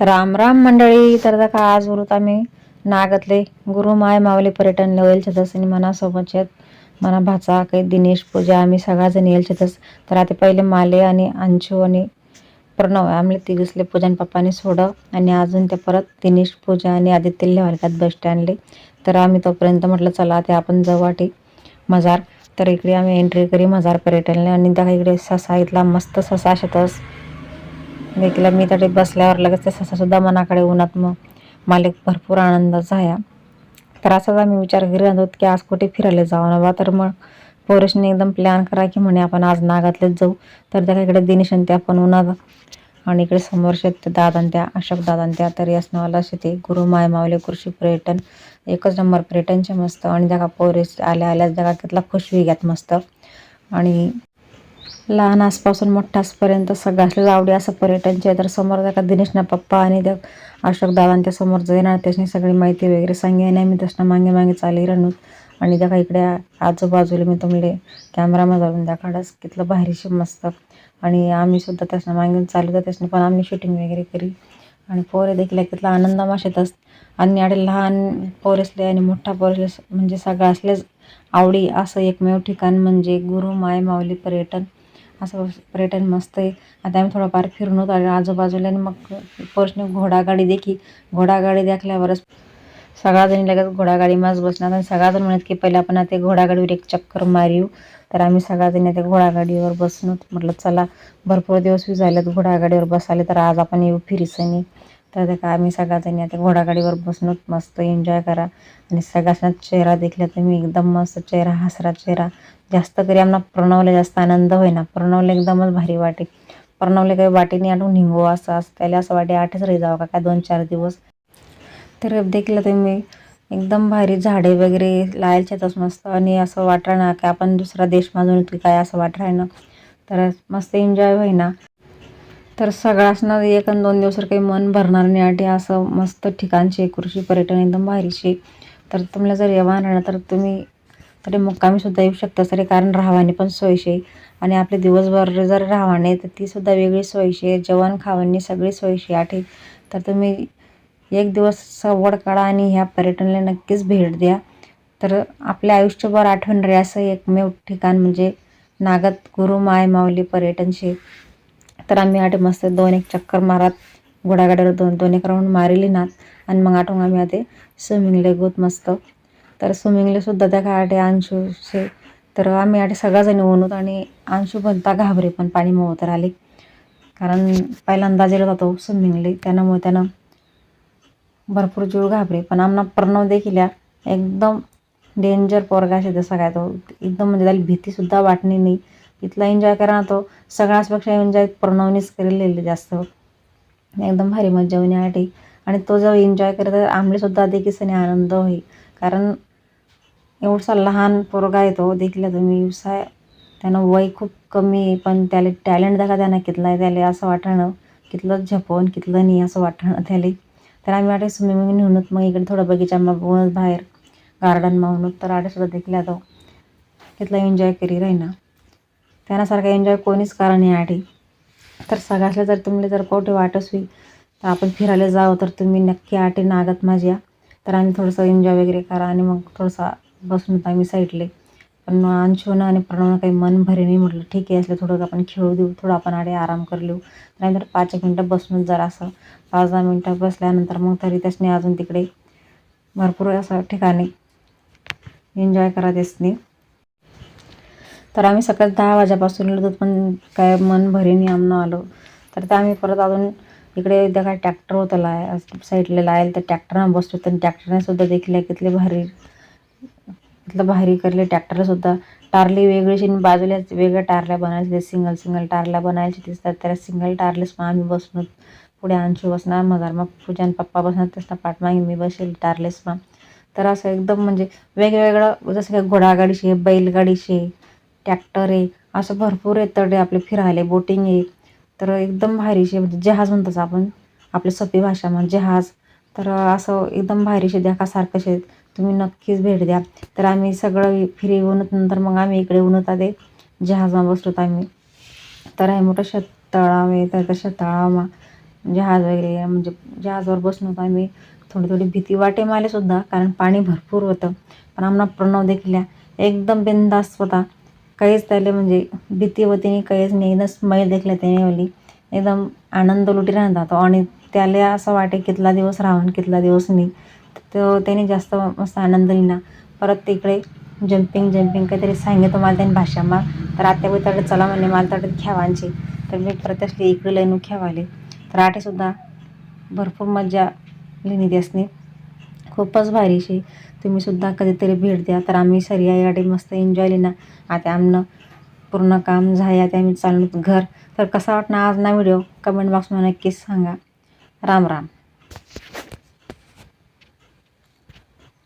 राम राम मंडळी तर का आज वृत आम्ही नागतले गुरु माय मावली पर्यटन लेवल छतस आणि मनासोबत मना भाचा काही दिनेश पूजा आम्ही सगळाजण येईल छतस. तर आता पहिले माले आणि अंशू आणि प्रणव आम्ही तिघसले पूजन पप्पाने सोडव आणि अजून ते परत दिनेश पूजा आणि आदित्य लेवालकात बस स्टँडले तर आम्ही तोपर्यंत म्हटलं चला ते आपण जाऊ वाटे मजार. तर इकडे आम्ही एंट्री करी मजार पर्यटनले आणि त्या इकडे ससा इथला मस्त ससा शेतस देखील मी तरी बसल्यावर लगेच ते ससासुद्धा मनाकडे उन्हात मग मालिक भरपूर आनंद झाला. तर असाच आम्ही विचार करत आहोत की आज कुठे फिरायला जाऊ ना बा? तर मग पोरेशने एकदम प्लॅन करा की म्हणे आपण आज नागातलेच जाऊ. तर त्या इकडे दिनेश आणि त्या पण उन्हात. आणि इकडे समोर शेत दादा त्या अशोक दादा त्या तरी असणं शेते गुरु माय मावले कृषी पर्यटन एकच नंबर पर्यटनचे मस्त. आणि त्या पोरेस आल्या आल्या जागा कितला खुश घ्यात मस्त. आणि लहान आसपासून मोठ्यासपर्यंत सगळ्याच आवडी असं पर्यटनचे तर समोर त्या दिनेशना पप्पा आणि त्या अशोक दादांच्या समोर जाईना त्याची सगळी माहिती वगैरे सांगे आणि मी तसं मागे मागे चाली रणूत. आणि त्या इकडे आजूबाजूला मी तुम्हाला कॅमेरामध्ये जाऊन त्या कितलं भारीशी मस्त. आणि आम्ही सुद्धा त्याच्यामागे चालू तर त्याच्यानं पण आम्ही शूटिंग वगैरे करी आणि पोरे देखील कितला आनंद माशेत आणि आडे लहान पोरेसले आणि मोठा पोरेसले म्हणजे सगळं असलेच आवडी असं एकमेव ठिकाण म्हणजे गुरु माय माऊली पर्यटन. असं पर्यटन मस्त आहे. आता आम्ही थोडंफार फिरून होतो आणि आजूबाजूला आणि मग पर्सने घोडागाडी देखी घोडागाडी देखल्यावरच सगळाजणी लगेच घोडागाडी बसणार आणि सगळाजण म्हणत की पहिले आपण आता घोडागाडीवर एक चक्कर मारू. तर आम्ही सगळ्याजणी त्या घोडागाडीवर बसून म्हटलं चला भरपूर दिवस झालेत घोडागाडीवर बसाले तर आज आपण येऊ फिरीसनी तर ते का आम्ही सगळ्याजणी आता घोडागाडीवर बसूनच मस्त एन्जॉय करा. आणि सगळ्यांना चेहरा देखला तर मी एकदम मस्त चेहरा हसरा चेहरा. जास्त करी आम्हाला प्रणवले जास्त आनंद होईना. प्रणवले एकदमच भारी वाटे. प्रणवले काही वाटेने आणून हिंगो असं असं त्याला असं वाटे आठच रे जावं का काय दोन चार दिवस. तर देखलं तुम्ही एकदम भारी झाडे वगैरे लायच्यातच मस्त. आणि असं वाटणार ना की आपण दुसरा देश माजून काय असं वाटणार ना. तर मस्त एन्जॉय होईना. तर सगळ्यासना एक आणि दोन दिवस काही मन भरणार नाही आठी असं मस्त ठिकाणचे कृषी पर्यटन एकदम भारीशे तर तुम्हाला जर येवा राहणार तर तुम्ही तरी मुक्कामीसुद्धा येऊ शकता तरी कारण राहवाने पण सोयीशे आणि आपले दिवसभर जर राहवाने तर तीसुद्धा वेगळी वेगळी सोयीशे जेवण खावणी सगळी सोयीशे आठे तर तुम्ही एक दिवस सवड काढा आणि ह्या पर्यटनाला नक्कीच भेट द्या. तर आपल्या आयुष्यभर आठवण रे असं एकमेव ठिकाण म्हणजे नागत गुरु माय माऊली पर्यटनशी. तर आम्ही आठ मस्त दोन एक चक्कर मारत घोडागाड्यावर दोन दोन एक राऊंड मारिली नात. आणि मग आठवून आम्ही आता स्विमिंगला गोत मस्त. तर स्विमिंगला सुद्धा त्या काटे अंशूचे. तर आम्ही आठ सगळ्याजणी होऊन आणि अंशू भलता घाबरे पण पाणी तर आले कारण पहिल्यांदा गेलो जातो स्विमिंगले त्यामुळे त्यानं भरपूर जीव घाबरे. पण आम्हाला प्रणव देखील एकदम डेंजर पोरगा असे सगळ्या तो एकदम म्हणजे त्याला भीतीसुद्धा वाटणी नाही. इथला एन्जॉय करा तो. सगळ्याचपेक्षा एन्जॉय प्रणवनीच करेल जास्त. एकदम भारी मज्जा होण्यासाठी आणि तो जो एन्जॉय करत आमलेसुद्धा देखील आनंद होईल. कारण एवढसा लहान पोरगा आहे तो देखील तुम्ही व्यवसाय त्यानं वय खूप कमी आहे पण त्याला टॅलेंट दाखा त्यानं कितला आहे त्याला असं वाटणं कितलं झपवून कितलं नाही असं वाटणं त्याला. तर आम्ही वाटे स्विमिंग नेऊनच मग इकडे थोडं बगीचा मग बाहेर गार्डन म्हणून तर आटे देखील तो कितला एन्जॉय करी राही ना त्यानासारखा एन्जॉय कोणीच करा नाही आठी तर सगळ्याला जर तुम्हाला जर कोठे वाटस होईल तर आपण फिरायला जावं तर तुम्ही नक्की आटे नागत माझ्या. तर आम्ही थोडंसं एन्जॉय वगैरे करा आणि मग थोडंसं बसून आम्ही साईडले पण अंशोनं आणि प्रणवनं काही मन भरे नाही म्हटलं. ठीक आहे असलं थोडं आपण खेळू देऊ थोडं आपण आडे आराम कर लिहू नाहीतर पाच एक मिनटं बसूनच जर असं पाच दहा मिनटं बसल्यानंतर मग तरी त्यासने अजून तिकडे भरपूर असं ठिकाणी एन्जॉय करा त्यासनी. तर आम्ही सकाळी दहा वाजेपासून लढत पण काय मन भरीने आमनं आलो. तर ते आम्ही परत अजून इकडे एकदा काय ट्रॅक्टर होतं लाय साईडला लायल तर ट्रॅक्टरनं बसतो तर ट्रॅक्टरने सुद्धा देखील कितले भारी इथलं भारी करले ट्रॅक्टरला सुद्धा. टारली वेगळीशी आणि बाजूला वेगळ्या टारल्या बनायचे सिंगल सिंगल टारल्या बनायची दिसतात. तर सिंगल टारलेच मग आम्ही बसलो. पुढे अंशू बसणार मग मग आणि पप्पा बसणार तसं पाठमागे मी बसेल टारलेस मग तर असं एकदम म्हणजे वेगवेगळं जसं काय घोडागाडीशी बैलगाडीशी ट्रॅक्टर आहे असं भरपूर आहे तडे आपले फिरायले बोटिंग आहे. तर एकदम भारीशे म्हणजे जहाज म्हणतोच आपण आपल्या सोपी भाषा म्हणजे जहाज. तर असं एकदम भारीशे देखासारखं शे तुम्ही नक्कीच भेट द्या. तर आम्ही सगळं फिरी येऊन नंतर मग आम्ही इकडे येऊन होता ते जहाजा बसलो आम्ही. तर आहे मोठं शेततळाव आहे तर त्या शेततळावमा जहाज वगैरे म्हणजे जहाजवर बसून होतो आम्ही. थोडी थोडी भीती वाटे मला सुद्धा कारण पाणी भरपूर होतं. पण आम्हाला प्रणव देखील एकदम बिंदास्त होता. काहीच त्याला म्हणजे भीती व त्याने काहीच नाही. एकदम स्माईल देखले त्याने ओली एकदम आनंद लुटी राहत आणि त्याला असं वाटे कितला दिवस राहून कितला दिवस नाही. तो त्याने जास्त मस्त आनंद लिहिला. परत तिकडे जम्पिंग जम्पिंग काहीतरी सांगितलं मला त्यांनी भाषामा तर आत्या तडे चला म्हणले मला तडे खेळायची तर मी परत असली इकडे लयनू खेळाले तर आठेसुद्धा भरपूर मजा लिहिणी त्यासनी. खूपच भारीशी तुम्ही सुद्धा कधीतरी भेट द्या. तर आम्ही सरी आई मस्त एन्जॉय ना आता आमनं पूर्ण काम झाले. आता आम्ही चाललो घर. तर कसा वाटणार आज ना व्हिडिओ कमेंट बॉक्समध्ये नक्कीच सांगा. राम राम.